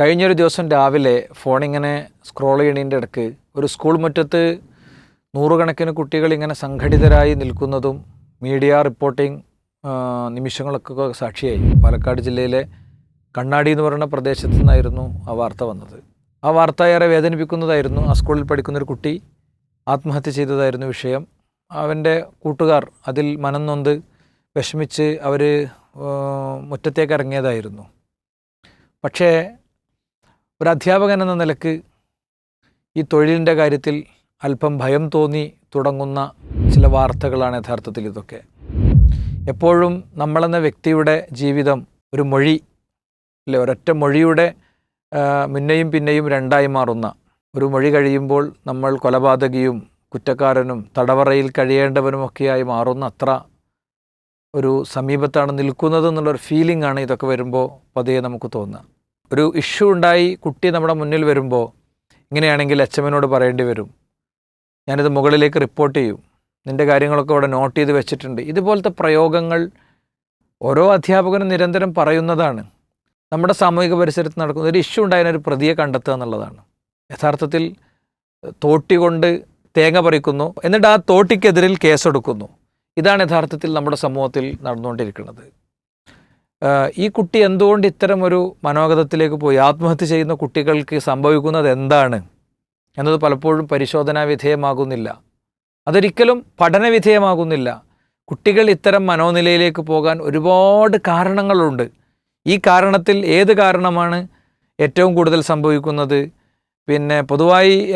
കഴിഞ്ഞൊരു ദിവസം രാവിലെ ഫോണിങ്ങനെ സ്ക്രോൾ ചെയ്യണതിന്റെ ഇടയ്ക്ക് ഒരു സ്കൂൾ മുറ്റത്ത് നൂറുകണക്കിന് കുട്ടികൾ ഇങ്ങനെ സംഘടിതരായി നിൽക്കുന്നതും മീഡിയ റിപ്പോർട്ടിംഗ് നിമിഷങ്ങളൊക്കെ സാക്ഷിയായി. പാലക്കാട് ജില്ലയിലെ കണ്ണാടി എന്ന് പറയുന്ന പ്രദേശത്തു നിന്നായിരുന്നു ആ വാർത്ത വന്നത്. ആ വാർത്ത ഏറെ വേദനിപ്പിക്കുന്നതായിരുന്നു. ആ സ്കൂളിൽ പഠിക്കുന്നൊരു കുട്ടി ആത്മഹത്യ ചെയ്തതായിരുന്നു വിഷയം. അവന്റെ കൂട്ടുകാർ അതിൽ മനം നൊന്ത് വിഷമിച്ച് അവർ മുറ്റത്തേക്ക് ഇറങ്ങിയതായിരുന്നു. പക്ഷേ ഒരു അധ്യാപകൻ എന്ന നിലയ്ക്ക് ഈ തൊഴിലിന്റെ കാര്യത്തിൽ അല്പം ഭയം തോന്നി തുടങ്ങുന്ന ചില വാർത്തകളാണ് യഥാർത്ഥത്തിൽ ഇതൊക്കെ. എപ്പോഴും നമ്മളെന്ന വ്യക്തിയുടെ ജീവിതം ഒരു മൊഴി അല്ലെ ഒരൊറ്റ മൊഴിയുടെ മുന്നെയും പിന്നെയും രണ്ടായി മാറുന്ന ഒരു മൊഴി കഴിയുമ്പോൾ നമ്മൾ കൊലപാതകിയും കുറ്റക്കാരനും തടവറയിൽ കഴിയേണ്ടവനുമൊക്കെയായി മാറുന്ന അത്ര ഒരു സമീപത്താണ് നിൽക്കുന്നത് എന്നുള്ളൊരു ഫീലിംഗ് ആണ് ഇതൊക്കെ വരുമ്പോൾ പതിയെ നമുക്ക് തോന്നുക. ഒരു ഇഷ്യൂ ഉണ്ടായി കുട്ടി നമ്മുടെ മുന്നിൽ വരുമ്പോൾ ഇങ്ങനെയാണെങ്കിൽ അച്ഛമ്മനോട് പറയേണ്ടി വരും. ഞാനിത് മുകളിലേക്ക് റിപ്പോർട്ട് ചെയ്യും. നിന്റെ കാര്യങ്ങളൊക്കെ അവിടെ നോട്ട് ചെയ്ത് വെച്ചിട്ടുണ്ട്. ഇതുപോലത്തെ പ്രയോഗങ്ങൾ ഓരോ അധ്യാപകനും നിരന്തരം പറയുന്നതാണ്. നമ്മുടെ സാമൂഹിക പരിസരത്ത് നടക്കുന്ന ഒരു ഇഷ്യൂ ഉണ്ടായതിനൊരു പ്രതിയെ കണ്ടെത്തുക എന്നുള്ളതാണ്. യഥാർത്ഥത്തിൽ തോട്ടി കൊണ്ട് തേങ്ങ പറിക്കുന്നു. എന്നിട്ട് ആ തോട്ടിക്കെതിരിൽ കേസെടുക്കുന്നു. ഇതാണ് യഥാർത്ഥത്തിൽ നമ്മുടെ സമൂഹത്തിൽ നടന്നുകൊണ്ടിരിക്കുന്നത്. ഈ കുട്ടി എന്തുകൊണ്ട് ഇത്തരം ഒരു മനോഗതത്തിലേക്ക് പോയി? ആത്മഹത്യ ചെയ്യുന്ന കുട്ടികൾക്ക് സംഭവിക്കുന്നത് എന്താണ്? എന്നത് പലപ്പോഴും പരിശോധനാ വിധേയമാകുന്നില്ല. അതൊരിക്കലും പഠന വിധേയമാകുന്നില്ല. കുട്ടികൾ ഇത്തരം മനോനിലയിലേക്ക് പോകാൻ ഒരുപാട് കാരണങ്ങളുണ്ട്. ഈ കാരണത്തിൽ ഏത് കാരണമാണ് ഏറ്റവും കൂടുതൽ സംഭവിക്കുന്നത്? പിന്നെ പൊതുവായി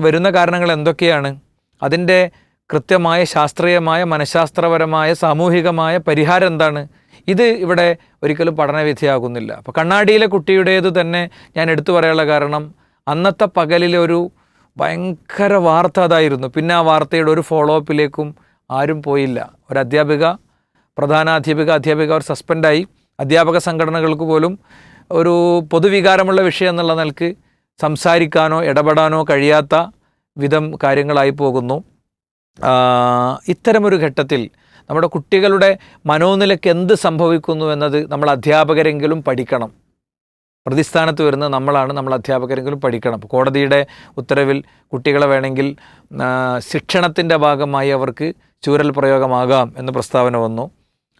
വരുന്ന കാരണങ്ങൾ എന്തൊക്കെയാണ്? അതിന്റെ കൃത്യമായ ശാസ്ത്രീയമായ മനഃശാസ്ത്രപരമായ സാമൂഹികമായ പരിഹാരം എന്താണ്? ഇത് ഇവിടെ ഒരിക്കലും പഠനവിധിയാകുന്നില്ല. അപ്പോൾ കണ്ണാടിയിലെ കുട്ടിയുടേത് തന്നെ ഞാൻ എടുത്തു പറയാനുള്ള കാരണം അന്നത്തെ പകലിലെ ഒരു ഭയങ്കര വാർത്ത അതായിരുന്നു. പിന്നെ ആ വാർത്തയുടെ ഒരു ഫോളോ അപ്പിലേക്കും ആരും പോയില്ല. ഒരു അധ്യാപിക പ്രധാന അധ്യാപിക അധ്യാപിക അവർ സസ്പെൻഡായി. അധ്യാപക സംഘടനകൾക്ക് പോലും ഒരു പൊതുവികാരമുള്ള വിഷയം എന്നുള്ള നിലയ്ക്ക് സംസാരിക്കാനോ ഇടപെടാനോ കഴിയാത്ത വിധം കാര്യങ്ങളായി പോകുന്നു. ഇത്തരമൊരു ഘട്ടത്തിൽ നമ്മുടെ കുട്ടികളുടെ മനോനിലയ്ക്ക് എന്ത് സംഭവിക്കുന്നു എന്നത് നമ്മൾ അധ്യാപകരെങ്കിലും പഠിക്കണം. പ്രതിസ്ഥാനത്ത് വരുന്ന നമ്മളാണ് നമ്മൾ അധ്യാപകരെങ്കിലും പഠിക്കണം. കോടതിയുടെ ഉത്തരവിൽ കുട്ടികളെ വേണമെങ്കിൽ ശിക്ഷണത്തിന്റെ ഭാഗമായി അവർക്ക് ചൂരൽ പ്രയോഗമാകാം എന്ന് പ്രസ്താവന വന്നു.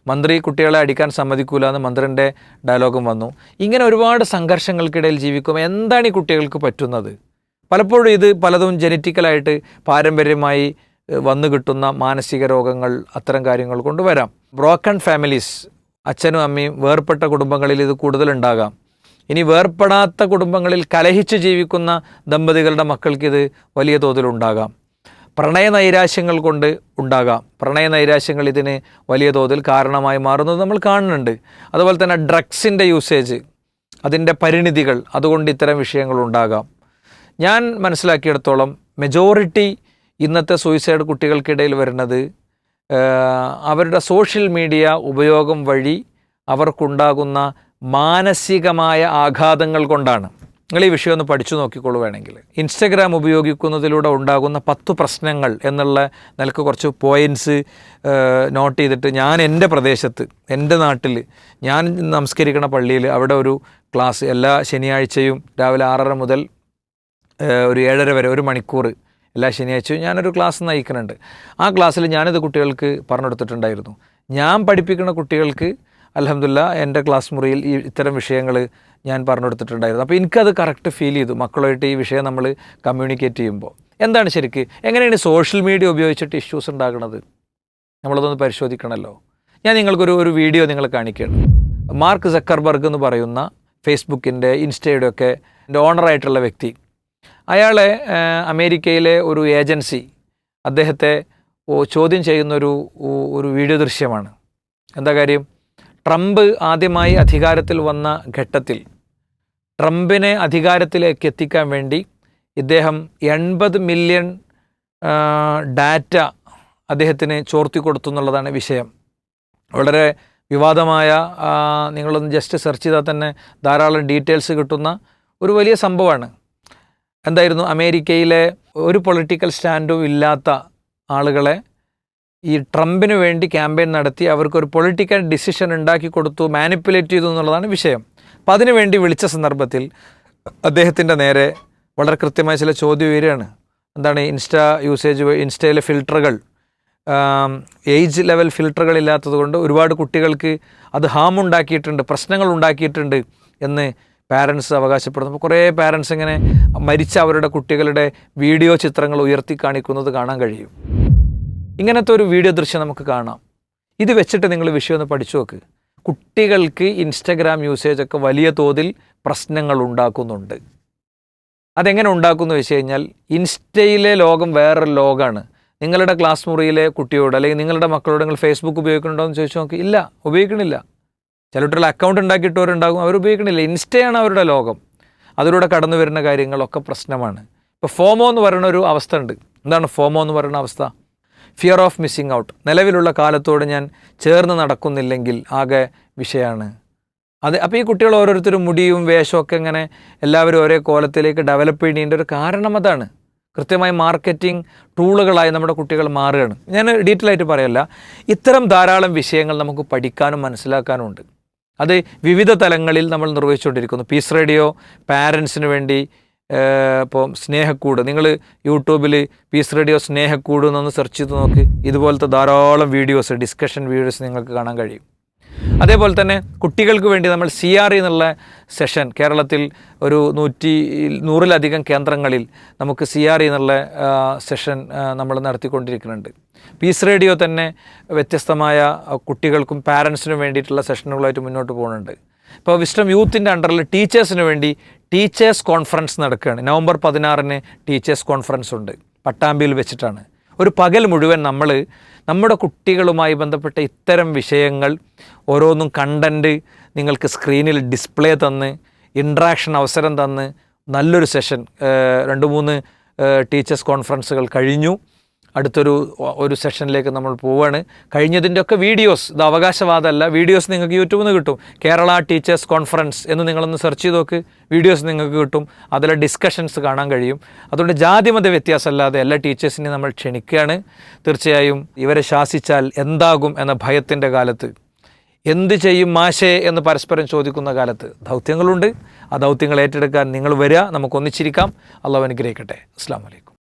മന്ത്രി കുട്ടികളെ അടിക്കാൻ സമ്മതിക്കൂല എന്ന് മന്ത്രിന്റെ ഡയലോഗും വന്നു. ഇങ്ങനെ ഒരുപാട് സംഘർഷങ്ങൾക്കിടയിൽ ജീവിക്കുമ്പോൾ എന്താണ് ഈ കുട്ടികൾക്ക് പറ്റുന്നത്? പലപ്പോഴും ഇത് പലതും ജനറ്റിക്കലായിട്ട് പാരമ്പര്യമായി വന്നു കിട്ടുന്ന മാനസിക രോഗങ്ങൾ അത്തരം കാര്യങ്ങൾ കൊണ്ട് വരാം ബ്രോക്കൺ ഫാമിലീസ് അച്ഛനും അമ്മയും വേർപെട്ട കുടുംബങ്ങളിൽ ഇത് കൂടുതലുണ്ടാകാം. ഇനി വേർപ്പെടാത്ത കുടുംബങ്ങളിൽ കലഹിച്ച് ജീവിക്കുന്ന ദമ്പതികളുടെ മക്കൾക്കിത് വലിയ തോതിലുണ്ടാകാം. പ്രണയ നൈരാശ്യങ്ങൾ കൊണ്ട് ഉണ്ടാകാം. പ്രണയ നൈരാശ്യങ്ങൾ ഇതിന് വലിയ തോതിൽ കാരണമായി മാറുന്നത് നമ്മൾ കാണുന്നുണ്ട്. അതുപോലെ തന്നെ ഡ്രഗ്സിന്റെ യൂസേജ് അതിന്റെ പരിണിതികൾ അതുകൊണ്ട് ഇത്തരം വിഷയങ്ങൾ ഉണ്ടാകാം. ഞാൻ മനസ്സിലാക്കിയിടത്തോളം മെജോറിറ്റി ഇന്നത്തെ സൂയിസൈഡ് കുട്ടികൾക്കിടയിൽ വരുന്നത് അവരുടെ സോഷ്യൽ മീഡിയ ഉപയോഗം വഴി അവർക്കുണ്ടാകുന്ന മാനസികമായ ആഘാതങ്ങൾ കൊണ്ടാണ്. നിങ്ങൾ ഈ വിഷയം ഒന്ന് പഠിച്ചു നോക്കിക്കോളൂ വേണമെങ്കിൽ ഇൻസ്റ്റഗ്രാം ഉപയോഗിക്കുന്നതിലൂടെ ഉണ്ടാകുന്ന പത്ത് പ്രശ്നങ്ങൾ എന്നുള്ള നിലയ്ക്ക് കുറച്ച് പോയിന്റ്സ് നോട്ട് ചെയ്തിട്ട് ഞാൻ എന്റെ പ്രദേശത്ത് എന്റെ നാട്ടിൽ ഞാൻ നമസ്കരിക്കുന്ന പള്ളിയിൽ അവിടെ ഒരു ക്ലാസ് എല്ലാ ശനിയാഴ്ചയും രാവിലെ ആറര മുതൽ ഒരു ഏഴര വരെ ഒരു മണിക്കൂർ എല്ലാ ശനിയാഴ്ചയും ഞാനൊരു ക്ലാസ് നയിക്കുന്നുണ്ട്. ആ ക്ലാസ്സിൽ ഞാനിത് കുട്ടികൾക്ക് പറഞ്ഞു കൊടുത്തിട്ടുണ്ടായിരുന്നു ഞാൻ പഠിപ്പിക്കുന്ന കുട്ടികൾക്ക് അലഹമില്ല എന്റെ ക്ലാസ് മുറിയിൽ ഈ ഇത്തരം വിഷയങ്ങൾ ഞാൻ പറഞ്ഞു കൊടുത്തിട്ടുണ്ടായിരുന്നു അപ്പോൾ എനിക്കത് കറക്റ്റ് ഫീൽ ചെയ്തു. മക്കളുമായിട്ട് ഈ വിഷയം നമ്മൾ കമ്മ്യൂണിക്കേറ്റ് ചെയ്യുമ്പോൾ. എന്താണ് ശരിക്ക്? എങ്ങനെയാണ് സോഷ്യൽ മീഡിയ ഉപയോഗിച്ചിട്ട് ഇഷ്യൂസ് ഉണ്ടാകുന്നത്? നമ്മളതൊന്ന് പരിശോധിക്കണമല്ലോ. ഞാൻ നിങ്ങൾക്കൊരു ഒരു വീഡിയോ നിങ്ങൾ കാണിക്കുകയാണ്. മാർക്ക് സക്കർബർഗ് എന്ന് പറയുന്ന ഫേസ്ബുക്കിന്റെ ഇൻസ്റ്റയുടെ ഒക്കെ ഓണറായിട്ടുള്ള വ്യക്തി അയാളെ അമേരിക്കയിലെ ഒരു ഏജൻസി അദ്ദേഹത്തെ ചോദ്യം ചെയ്യുന്നൊരു ഒരു വീഡിയോ ദൃശ്യമാണ്. എന്താ കാര്യം? ട്രംപ് ആദ്യമായി അധികാരത്തിൽ വന്ന ഘട്ടത്തിൽ ട്രംപിനെ അധികാരത്തിലേക്ക് എത്തിക്കാൻ വേണ്ടി ഇദ്ദേഹം എൺപത് മില്യൺ ഡാറ്റ അദ്ദേഹത്തിന് ചോർത്തി കൊടുത്തു എന്നുള്ളതാണ് വിഷയം. വളരെ വിവാദമായ നിങ്ങളൊന്ന് ജസ്റ്റ് സെർച്ച് ചെയ്താൽ തന്നെ ധാരാളം ഡീറ്റെയിൽസ് കിട്ടുന്ന ഒരു വലിയ സംഭവമാണ്. എന്തായിരുന്നു? അമേരിക്കയിലെ ഒരു പൊളിറ്റിക്കൽ സ്റ്റാൻഡും ഇല്ലാത്ത ആളുകളെ ഈ ട്രംപിന് വേണ്ടി ക്യാമ്പയിൻ നടത്തി അവർക്കൊരു പൊളിറ്റിക്കൽ ഡിസിഷൻ ഉണ്ടാക്കി കൊടുത്തു മാനിപ്പുലേറ്റ് ചെയ്തു എന്നുള്ളതാണ് വിഷയം. അപ്പം അതിനുവേണ്ടി വിളിച്ച സന്ദർഭത്തിൽ അദ്ദേഹത്തിന്റെ നേരെ വളരെ കൃത്യമായ ചില ചോദ്യം ഉയരുകയാണ്. എന്താണ് ഇൻസ്റ്റ യൂസേജ് ഇൻസ്റ്റയിലെ ഫിൽട്ടറുകൾ ഏജ് ലെവൽ ഫിൽട്ടറുകൾ ഇല്ലാത്തത് കൊണ്ട് ഒരുപാട് കുട്ടികൾക്ക് അത് ഹാം ഉണ്ടാക്കിയിട്ടുണ്ട് പ്രശ്നങ്ങൾ ഉണ്ടാക്കിയിട്ടുണ്ട് എന്ന് പാരൻസ് അവകാശപ്പെടുന്നു. കുറേ പാരൻസ് ഇങ്ങനെ മരിച്ച അവരുടെ കുട്ടികളുടെ വീഡിയോ ചിത്രങ്ങൾ ഉയർത്തി കാണിക്കുന്നത് കാണാൻ കഴിയും. ഇങ്ങനത്തെ ഒരു വീഡിയോ ദൃശ്യം നമുക്ക് കാണാം. ഇത് വെച്ചിട്ട് നിങ്ങൾ വിഷയം ഒന്ന് പഠിച്ചു നോക്ക്. കുട്ടികൾക്ക് ഇൻസ്റ്റഗ്രാം യൂസേജ് ഒക്കെ വലിയ തോതിൽ പ്രശ്നങ്ങൾ ഉണ്ടാക്കുന്നുണ്ട്. അതെങ്ങനെ ഉണ്ടാക്കുന്നു വെച്ച് കഴിഞ്ഞാൽ ഇൻസ്റ്റയിലെ ലോകം വേറൊരു ലോകമാണ് നിങ്ങളുടെ ക്ലാസ് മുറിയിലെ കുട്ടിയോട് അല്ലെങ്കിൽ നിങ്ങളുടെ മക്കളോട് നിങ്ങൾ ഫേസ്ബുക്ക് ഉപയോഗിക്കുന്നുണ്ടോ എന്ന് ചോദിച്ചു നോക്കി. ഇല്ല ഉപയോഗിക്കണില്ല. ചില അക്കൗണ്ട് ഉണ്ടാക്കിയിട്ടവരുണ്ടാകും. അവർ ഉപയോഗിക്കണില്ല. ഇൻസ്റ്റയാണ് അവരുടെ ലോകം. അതിലൂടെ കടന്നു വരുന്ന കാര്യങ്ങളൊക്കെ പ്രശ്നമാണ്. ഇപ്പോൾ ഫോമോ എന്ന് പറയുന്ന ഒരു അവസ്ഥ ഉണ്ട്. എന്താണ് ഫോമോ എന്ന് പറയുന്ന അവസ്ഥ? ഫിയർ ഓഫ് മിസ്സിങ് ഔട്ട് നിലവിലുള്ള കാലത്തോട് ഞാൻ ചേർന്ന് നടക്കുന്നില്ലെങ്കിൽ ആകെ വിഷയമാണ് അത് അപ്പോൾ ഈ കുട്ടികൾ ഓരോരുത്തരും മുടിയും വേഷവും ഒക്കെ ഇങ്ങനെ എല്ലാവരും ഒരേ കോലത്തിലേക്ക് ഡെവലപ്പ് ചെയ്യേണ്ട ഒരു കാരണം അതാണ്. കൃത്യമായി മാർക്കറ്റിംഗ് ടൂളുകളായി നമ്മുടെ കുട്ടികൾ മാറുകയാണ്. ഞാൻ ഡീറ്റെയിൽ ആയിട്ട് പറയല്ല. ഇത്തരം ധാരാളം വിഷയങ്ങൾ നമുക്ക് പഠിക്കാനും മനസ്സിലാക്കാനും ഉണ്ട്. അത് വിവിധ തലങ്ങളിൽ നമ്മൾ നിർവഹിച്ചുകൊണ്ടിരിക്കുന്നു. പീസ് റേഡിയോ പാരൻസിന് വേണ്ടി ഇപ്പോൾ സ്നേഹക്കൂട്. നിങ്ങൾ യൂട്യൂബിൽ പീസ് റേഡിയോ സ്നേഹക്കൂട് എന്നൊന്ന് സെർച്ച് ചെയ്ത് നോക്ക്. ഇതുപോലത്തെ ധാരാളം വീഡിയോസ് ഡിസ്കഷൻ വീഡിയോസ് നിങ്ങൾക്ക് കാണാൻ കഴിയും. അതേപോലെ തന്നെ കുട്ടികൾക്ക് വേണ്ടി നമ്മൾ സി ആർ ഇ എന്നുള്ള സെഷൻ കേരളത്തിൽ ഒരു നൂറ്റി നൂറിലധികം കേന്ദ്രങ്ങളിൽ നമുക്ക് സി ആർ ഇ എന്നുള്ള സെഷൻ നമ്മൾ നടത്തിക്കൊണ്ടിരിക്കുന്നുണ്ട്. പീസ് റേഡിയോ തന്നെ വ്യത്യസ്തമായ കുട്ടികൾക്കും പാരൻസിനും വേണ്ടിയിട്ടുള്ള സെഷനുകളായിട്ട് മുന്നോട്ട് പോകുന്നുണ്ട്. ഇപ്പോൾ വിസ്റ്റം യൂത്തിന്റെ അണ്ടറിൽ ടീച്ചേഴ്സിന് വേണ്ടി ടീച്ചേഴ്സ് കോൺഫറൻസ് നടക്കുകയാണ്. നവംബർ പതിനാറിന് ടീച്ചേഴ്സ് കോൺഫറൻസ് ഉണ്ട്. പട്ടാമ്പിയിൽ വെച്ചിട്ടാണ്. ഒരു പകൽ മുഴുവൻ നമ്മൾ നമ്മുടെ കുട്ടികളുമായി ബന്ധപ്പെട്ട ഇത്തരം വിഷയങ്ങൾ ഓരോന്നും കണ്ടന്റ് നിങ്ങൾക്ക് സ്ക്രീനിൽ ഡിസ്പ്ലേ തന്ന് ഇൻട്രാക്ഷൻ അവസരം തന്ന് നല്ലൊരു സെഷൻ രണ്ട് മൂന്ന് ടീച്ചേഴ്സ് കോൺഫറൻസുകൾ കഴിഞ്ഞു. അടുത്തൊരു ഒരു സെഷനിലേക്ക് നമ്മൾ പോവുകയാണ് കഴിഞ്ഞതിന്റെ ഒക്കെ വീഡിയോസ് ഇത് അവകാശവാദമല്ല വീഡിയോസ് നിങ്ങൾക്ക് യൂട്യൂബിൽ നിന്ന് കിട്ടും. കേരള ടീച്ചേഴ്സ് കോൺഫറൻസ് എന്ന് നിങ്ങളൊന്ന് സെർച്ച് ചെയ്ത് നോക്ക് വീഡിയോസ് നിങ്ങൾക്ക് കിട്ടും. അതിലെ ഡിസ്കഷൻസ് കാണാൻ കഴിയും. അതുകൊണ്ട് ജാതിമത വ്യത്യാസമല്ലാതെ എല്ലാ ടീച്ചേഴ്സിനെയും നമ്മൾ ക്ഷണിക്കുകയാണ്. തീർച്ചയായും ഇവരെ ശാസിച്ചാൽ എന്താകും എന്ന ഭയത്തിന്റെ കാലത്ത്. എന്ത് ചെയ്യും മാഷേ എന്ന് പരസ്പരം ചോദിക്കുന്ന കാലത്ത്. ദൗത്യങ്ങളുണ്ട്. ആ ദൗത്യങ്ങൾ ഏറ്റെടുക്കാൻ നിങ്ങൾ വരിക. നമുക്ക് ഒന്നിച്ചിരിക്കാം. അള്ളാഹു അനുഗ്രഹിക്കട്ടെ. അസ്സാം വലൈക്കും